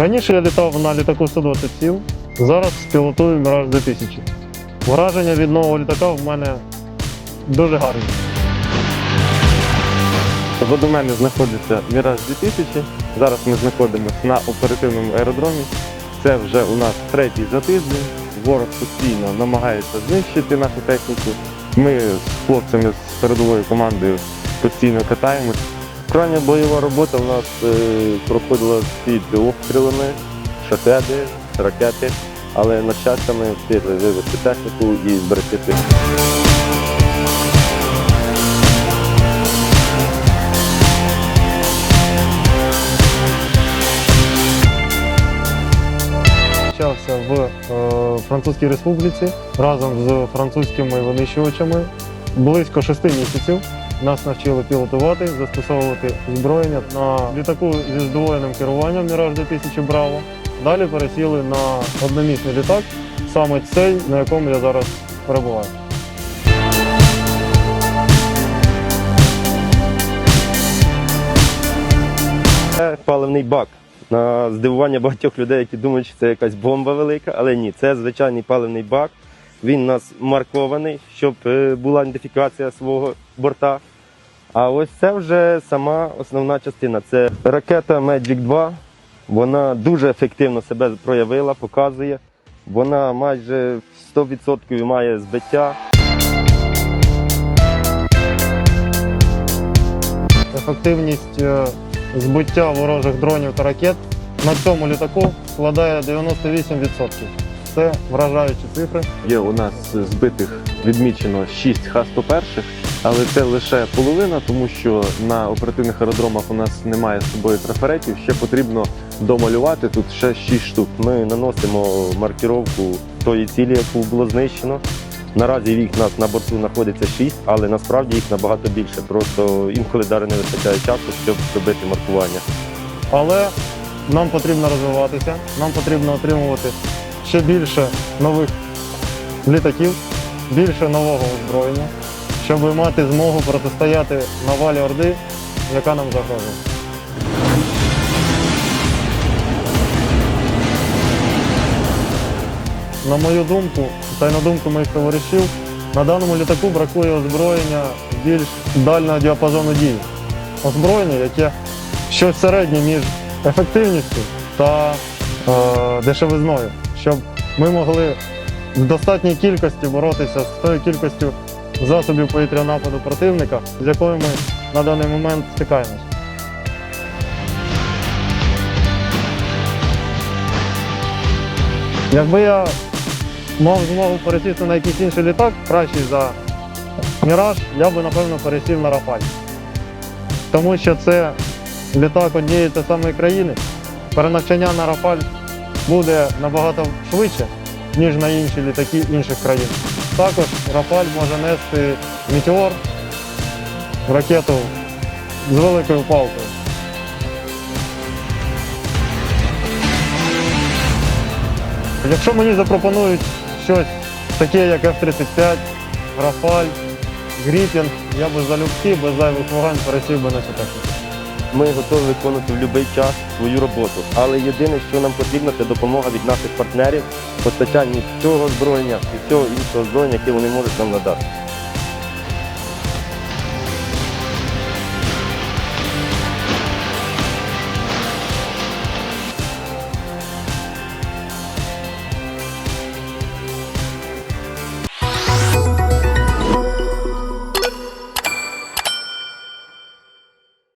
Раніше я літав на літаку 120 сіл, зараз пілотую Міраж 2000. Враження від нового літака в мене дуже гарні. Позаду мене знаходиться Міраж 2000. Зараз ми знаходимося на оперативному аеродромі. Це вже у нас третій за тиждень. Ворог постійно намагається знищити нашу техніку. Ми з хлопцями з передовою командою постійно катаємось. Крайня бойова робота у нас е, проходила під обстрілами, шахеди, ракети, але на щастя встигли вивести техніку і зберегти. Навчався в е, Французькій Республіці разом з французькими винищувачами близько шести місяців. Нас навчили пілотувати, застосовувати зброєння на літаку зі здвоєним керуванням Міраж 2000 Браво. Далі пересіли на одномісний літак, саме цей, на якому я зараз перебуваю. Це паливний бак. На здивування багатьох людей, які думають, що це якась бомба велика, але ні, це звичайний паливний бак. Він у нас маркований, щоб е, була ідентифікація свого борта. А ось це вже сама основна частина. Це ракета Magic 2. Вона дуже ефективно себе проявила, показує. Вона майже 100% має збиття. Ефективність е, збиття ворожих дронів та ракет на цьому літаку складає 98%. Це вражаючі цифри. Є у нас збитих відмічено 6 Х-101, але це лише половина, тому що на оперативних аеродромах у нас немає з собою трафаретів. Ще потрібно домалювати тут ще 6 штук. Ми наносимо маркіровку тої цілі, яку було знищено. Наразі їх нас на борту знаходиться 6, але насправді їх набагато більше. Просто інколи навіть не вистачає часу, щоб зробити маркування. Але нам потрібно розвиватися, нам потрібно отримувати ще більше нових літаків, більше нового озброєння, щоб мати змогу протистояти навалі Орди, яка нам загрожує. На мою думку, та й на думку моїх товаришів, на даному літаку бракує озброєння більш дальнього діапазону дії. Озброєння, яке щось середнє між ефективністю та е, дешевизною, щоб ми могли в достатній кількості боротися з тою кількістю засобів повітряного нападу противника, з якою ми на даний момент стикаємося. Якби я мав змогу пересісти на якийсь інший літак, кращий за Міраж, я би напевно пересів на Рафаль. Тому що це літак однієї та самої країни. Перенавчання на Рафаль буде набагато швидше, ніж на інші літаки інших країн. Також Рафаль може нести метеор, ракету з великою палкою. Якщо мені запропонують щось таке, як F-35, Рафаль, Гріпін, я би залюбки, без зайвих вагань пересів би на цю техніку. Ми готові виконувати в будь-який час свою роботу. Але єдине, що нам потрібно, це допомога від наших партнерів в постачанні цього зброєння і всього іншого зброєння, яке вони можуть нам надати.